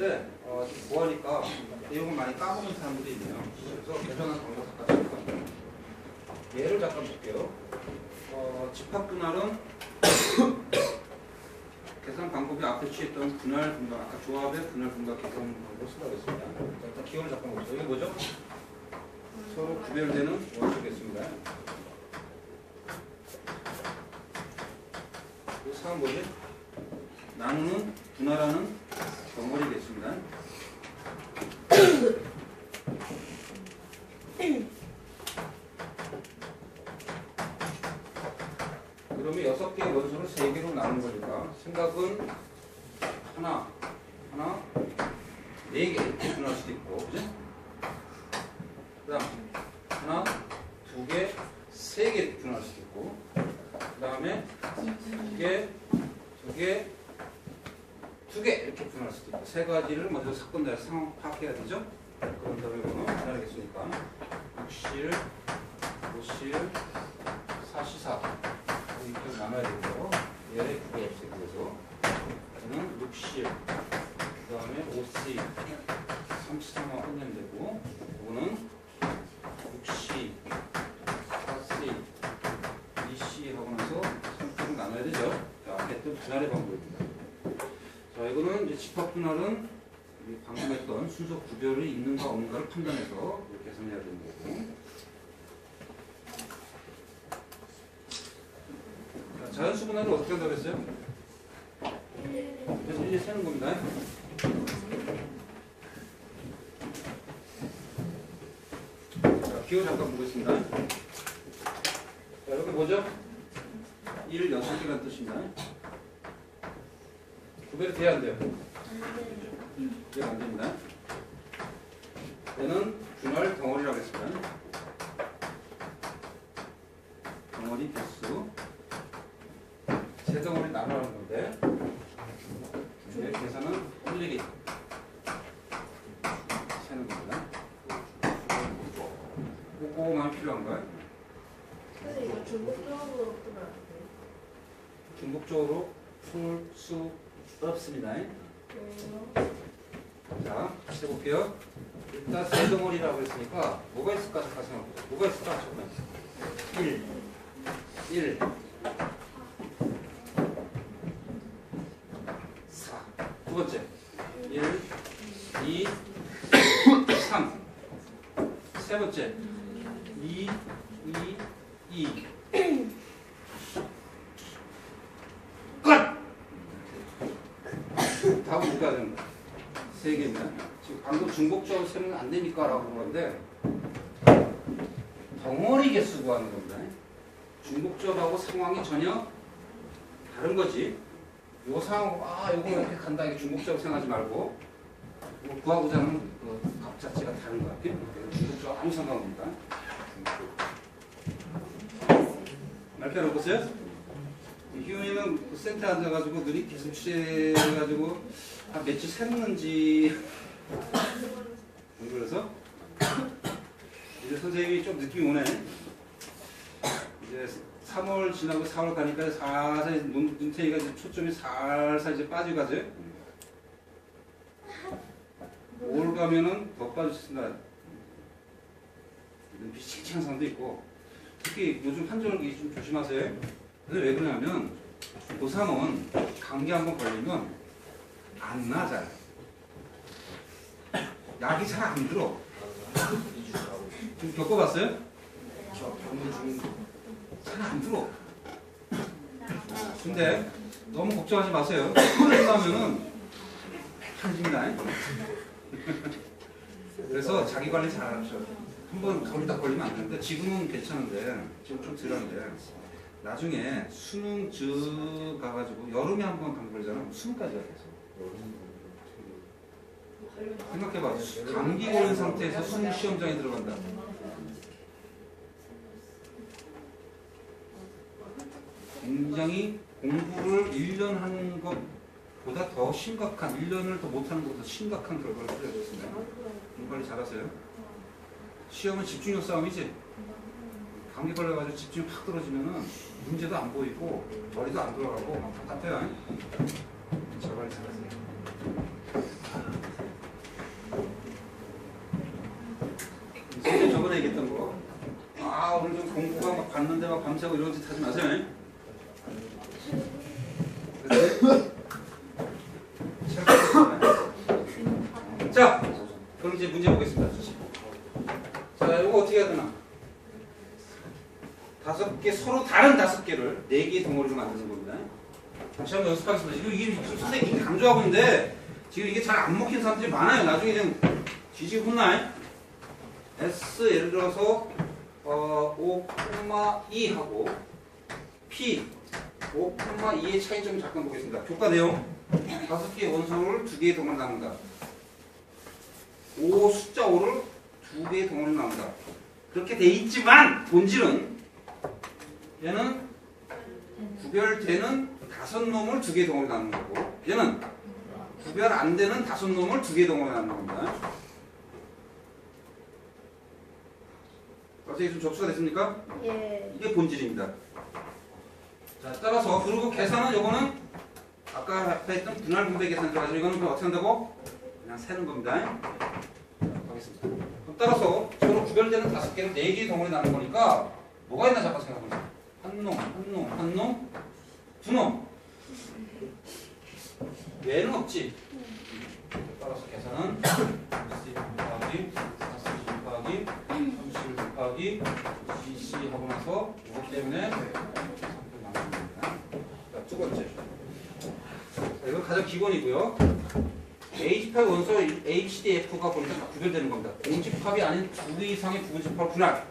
있는데 어, 좀 구하니까 내용을 많이 까먹는 사람들이 있네요. 그래서 개선한 방법 잠깐 할 거예요. 예를 잠깐 볼게요. 어, 집합 분할은 계산 방법이 앞에 취했던 분할 분각, 아까 조합의 분할 분각 계산 방법을 쓰라고 했습니다. 자, 일단 기호를 잠깐 보죠. 이게 뭐죠? 서로 구별되는 원소겠습니다. 이 사은 뭐지? 나누는 분할하는 덩어리겠습니다. 그러면 여섯 개의 원소를 세 개로 나눈 거니까 생각은 하나, 하나, 네 개 분할 수도 있고, 그죠? 그다음 하나, 두 개, 세 개 분할 수도 있고, 그 다음에 두 개, 두 개, 두 개 이렇게 분할 수도 있고 세 가지를 먼저 사건 다 상황 파악해야 되죠. 그런 다음에 이거는 기다리겠으니까 6실, 5실, 4시사 이렇게 나눠야 되고요. 얘를 두개 없애고 그래서 저는 6실, 그 다음에 5시, 33만 끝내면 되고 이거는 6시, 4시, 2시 하고 나서 3씩 나눠야 되죠. 자, 앞에 또 분할의 방법입니다. 자, 이거는 이제 집합 분할은 방금 했던 순서 구별이 있는가 없는가를 판단해서 이렇게 계산해야 되는 거고. 자, 자연수 분할은 어떻게 한다고 했어요? 그래서 이제 세는 겁니다. 자, 기호 잠깐 보겠습니다. 자, 여기 뭐죠? 1, 6개라는 뜻입니다. 구별이 돼야 안 돼요? 이게 안 됩니다. 얘는 분할 덩어리라고 했습니다. 덩어리 개수. 세 덩어리 나누라는 건데, 이제 계산은 일일이 세는 겁니다. 그거만 필요한가요? 근데 이거 중국적으로 풀어야 돼. 중국적으로 풀 수 음, 자, 같이 해볼게요. 일단 세 덩어리라고 했으니까 뭐가 있을까 생각해보자. 뭐가 있을까? 잠깐. 1, 1, 4. 두 번째. 1, 2, 3. 세 번째. 2, 2, 2. 누가 되는 거야? 세 개입니다. 지금 방금 중복적으로 세면 안 되니까 라고 한 건데, 덩어리 개수 구하는 겁니다. 중복적하고 상황이 전혀 다른 거지. 요 상황, 아, 요거 이렇게 간다. 이게 중복적으로 생각하지 말고, 뭐 구하고자 하는 그값 자체가 다른 거야. 중복적 아무 상관없습니다. 말편 없었어요? 희훈이는 그 센터에 앉아가지고 눈이 계속 취해가지고 아, 며칠 샜는지. 그래서 이제 선생님이 좀 느낌이 오네. 이제 3월 지나고 4월 가니까 살살 눈, 눈탱이가 이제 초점이 살살 이제 빠지가죠. 5월 가면은 더 있습니다. 눈빛이 칙칙한 사람도 있고. 특히 요즘 환절기 좀 조심하세요 근데 왜 그러냐면 고3은 감기 한번 걸리면 안 나아요. 약이 잘 안 들어. 좀 겪어봤어요? 잘 안 들어. 근데 너무 걱정하지 마세요. 끝나면은 편집니다. 그래서 자기 관리 잘 하셔. 한번 걸리다 걸리면 안 되는데 지금은 괜찮은데 지금 좀 덜한데 나중에 수능 즈 가가지고 여름에 한번 감기 걸잖아. 수능까지 가겠어. 생각해봐. 감기 걸린 상태에서 수능 시험장에 들어간다. 굉장히 공부를 1년 하는 것보다 더 심각한, 1년을 더 못하는 것보다 심각한 결과를 풀어줬습니다. 공부 관리 잘하세요. 시험은 집중력 싸움이지. 감기 걸려가지고 집중이 팍 떨어지면은 문제도 안 보이고 머리도 안 돌아가고 막 답답해요. 제발 잘하세요. 저번에 얘기했던 거. 아 오늘 좀 공부가 막 봤는데 막 밤새고 이런 짓 하지 마세요. 개 서로 다른 다섯 개를 네 개의 덩어리로 만드는 겁니다. 다시 한번 연습하겠습니다. 지금 이게 선생님이 강조하고 있는데 지금 이게 잘 안 먹힌 사람들이 많아요. 나중에 좀 뒤지고 혼나요. S 예를 들어서 어, 5,2 하고 P 5,2의 차이점을 잠깐 보겠습니다. 교과 내용 다섯 개의 원소를 두 개의 덩어리 나눈다. 5 숫자 5를 두 개의 덩어리로 나눈다. 그렇게 돼 있지만 본질은 얘는 구별되는 다섯 놈을 두 개의 덩어리 나누는 거고 얘는 구별 안 되는 다섯 놈을 두 개의 덩어리 나누는 겁니다. 어떻게 좀 접수가 됐습니까? 예. 이게 본질입니다. 자, 따라서 그리고 계산은 요거는 아까 앞에 했던 분할 분배 계산 들어가죠. 이거는 그럼 어떻게 한다고? 그냥 세는 겁니다. 자, 가겠습니다. 따라서 서로 구별되는 다섯 개를 네 개의 덩어리 나눈 거니까 뭐가 있나 잠깐 생각해보세요. 한 놈, 두 놈. 얘는 없지. 따라서 계산은 30 곱하기 40 곱하기 30 곱하기 BC 하고 나서 이것 때문에 3분 남습니다. 자, 두 번째. 자, 이건 가장 기본이고요. H파 원소 HDF가 구별되는 겁니다. 공집합이 아닌 두 이상의 부분집합 분할.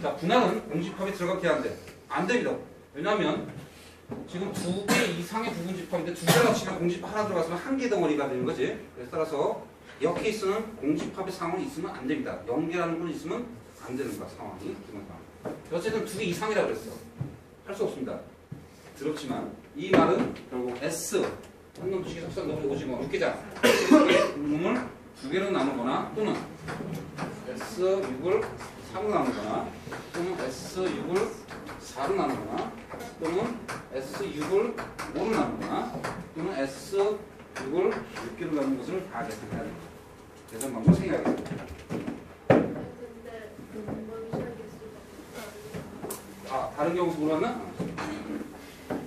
자, 분할은 공집합이 들어가게 안 돼. 안 됩니다. 왜냐하면 지금 두 개 이상의 부분 집합인데 두 개가 치면 공집합 하나 들어갔으면 한 개 덩어리가 되는 거지. 그래서 따라서 이 케이스는 공집합의 상황이 있으면 안 됩니다. 연계라는 건 있으면 안 되는 거야 상황이 기본 상황. 어쨌든 두 개 이상이라고 그랬어. 할 수 없습니다. 더럽지만 이 말은 결국 S 한놈 두개 속성 너무 뭐 육개장 놈을 두 개로 나누거나 또는 S 6을 3으로 나누거나 또는 S 6을 4로 나누거나 또는 S 6을 5로 나누거나 또는 S 6을 6개로 나누는 것을 됩니다. 계산 방법 생각하겠습니다. 아, 다른 경우 물어봤나?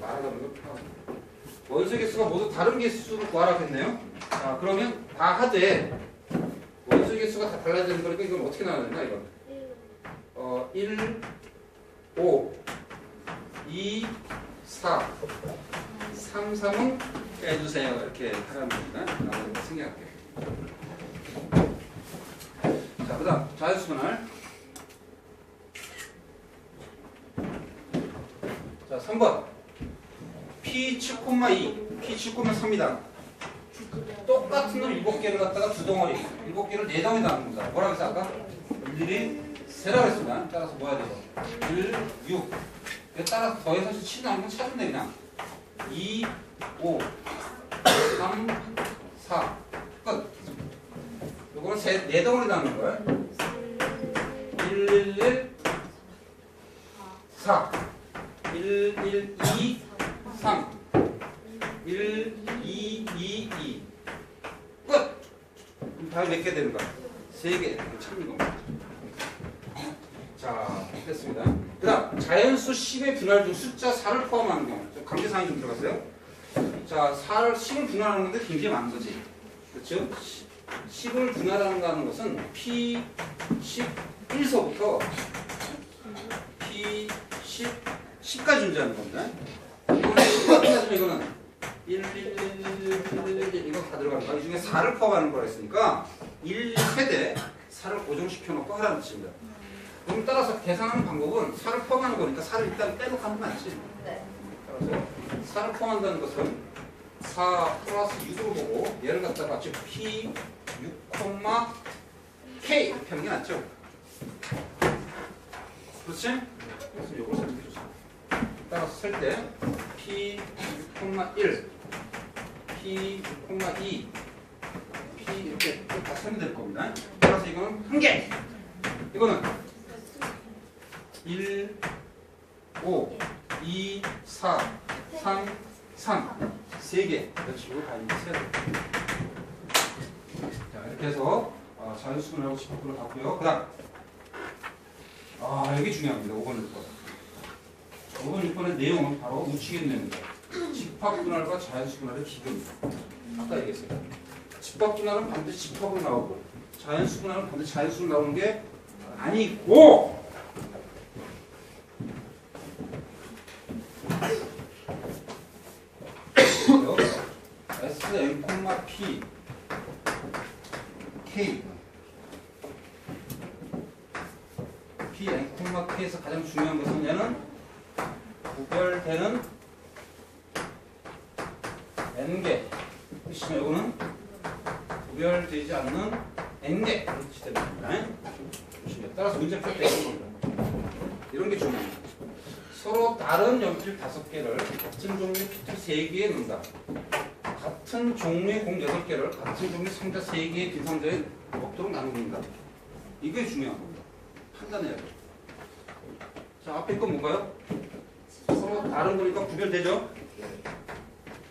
말하다 보니까 원소 개수가 모두 다른 개수를 구하라 했네요. 자, 그러면 다 하되 원소 개수가 다 달라야 되는 거니까 이건 어떻게 나눠야 되나 이건? 어, 1, 5, 2, 4, 3, 3은 빼주세요. 이렇게 하라는 겁니다. 나머지 생략할게요. 자, 그 다음 자연수분할. 자, 3번. P 7,2, P 7,3이다. 똑같은 놈 7개를 갖다가 두 덩어리, 7개를 네 덩어리 나눈 겁니다. 뭐라고 했어, 아까? 일일이 세라고 했습니다. 따라서 뭐 해야 돼요? 1, 6. 따라서 더해서 7 나온 건 찾으면 돼, 그냥. 2, 5, 3, 4. 끝. 요거는 세, 네 덩어리 나눈 거예요. 1, 1, 1, 4. 1, 1, 2, 3. 1, 2, 2, 2. 끝! 그럼 다음 몇개 되는 거야? 세 개. 찾는 겁니다. 자, 됐습니다. 그 다음, 자연수 10의 분할 중 숫자 4를 포함하는 경우. 좀 강제사항이 좀 들어갔어요. 자, 4를 10을 분할하는 건데 굉장히 많은 거지. 그렇죠? 10을 분할하는 것은 P 11서부터 P 10, 10까지 존재하는 겁니다. 이거는 10까지 하지만 이거는 1, 1, 1, 1, 1, 1, 이거 다 들어가는 거야. 이 중에 4를 포함하는 거라 했으니까 1 세대 4를 고정시켜 놓고 하라는 뜻입니다. 그럼 따라서 계산하는 방법은 4를 포함하는 거니까 4를 일단 빼놓고 하는 거 아니지? 네. 따라서 4를 포함한다는 것은 4 플러스 6으로 보고 얘를 갖다가 즉 P 6, K 이렇게 하는 게 낫죠? 그렇지? 그래서 이걸 설명해 줬어. 따라서 쓸 때 P 6,1, P 6,2, P 이렇게 다 쓰면 될 겁니다. 따라서 이거는 한 개. 이거는 1, 5, 2, 4, 3, 3. 세 개. 이런 식으로 다 있는 세야 돼. 자, 이렇게 해서 어, 자연수분하고 10분을 갖고요. 그 다음. 아, 여기 중요합니다. 5번을 거. 5번, 6번의 내용은 바로 우측에 있는데 집합분할과 자연수분할의 기금입니다. 아까 얘기했어요. 집합분할은 반드시 집합으로 나오고 자연수분할은 반드시 자연수로 나오는 게 아니고 Sm, P, K P, N, K에서 가장 중요한 것은 얘는 구별되는 N개 뜻이면 이거는 구별되지 않는 N개. 조심해. 따라서 문제 풀 때 이런 겁니다. 이런 게 중요합니다. 서로 다른 연필 다섯 개를 같은 종류의 피트 세 개에 넣는다. 같은 종류의 공 여덟 개를 같은 종류의 상자 세 개의 빈 상자에 먹도록 나눕니다. 이게 중요한 겁니다. 판단해야 돼요. 자, 앞에 건 뭔가요? 서로 다른 거니까 구별되죠?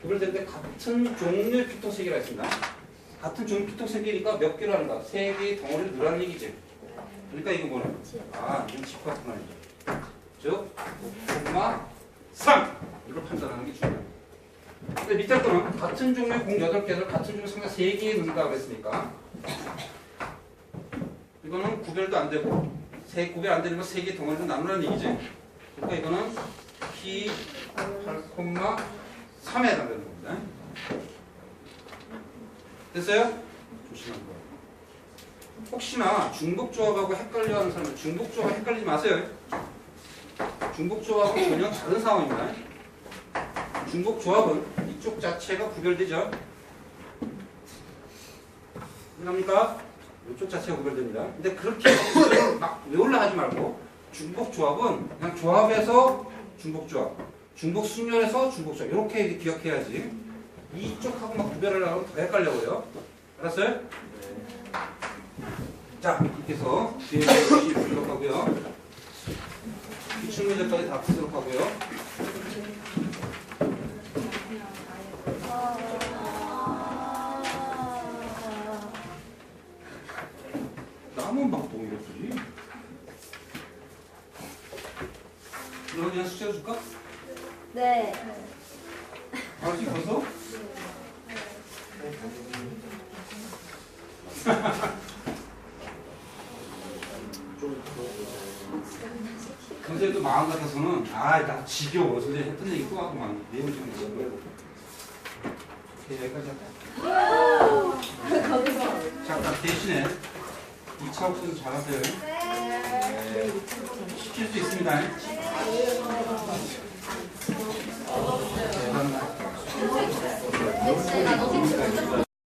구별되는데 같은 종류의 피터 세 개가 있습니다. 같은 피터 세 개니까 몇 개로 하는가? 세 개의 덩어리를 넣으라는 얘기지. 그러니까 이거 뭐냐? 아, 이건 집합분할이죠. 즉, 5, 3! 이걸 판단하는 게 중요해요. 근데 밑에 거는 같은 종류의 공 8개를 같은 종류의 상자 3개에 넣는다 그랬으니까 이거는 구별도 안 되고 세 구별 안 되는 거 3개 덩어리로 나누라는 얘기지. 그러니까 이거는 P 8,3에 해당되는 겁니다. 됐어요? 조심한 거. 혹시나 중복조합하고 헷갈려하는 사람들 중복조합 헷갈리지 마세요. 중복조합은 전혀 다른 상황입니다. 중복조합은 이쪽 자체가 구별되죠. 이해합니까? 이쪽 자체가 구별됩니다. 근데 그렇게 막 외울라 하지 말고 중복조합은 그냥 조합에서 중복조합, 중복순열에서 중복조합 이렇게 기억해야지 이쪽하고 막 하면 더 헷갈려요. 알았어요? 자, 이렇게 해서 뒤에 보도록 하고요. 기출 문제까지 다 풀도록 하고요. 선생님도 마음 같아서는 아나 지겨워 선생님 했던 얘기 또 하고 막 내용 좀 지겨워 네, 여기까지 할까요? 잠깐 대신에 2차 혹시도 잘하세요 네. 시킬 수 있습니다 네. 대단합니다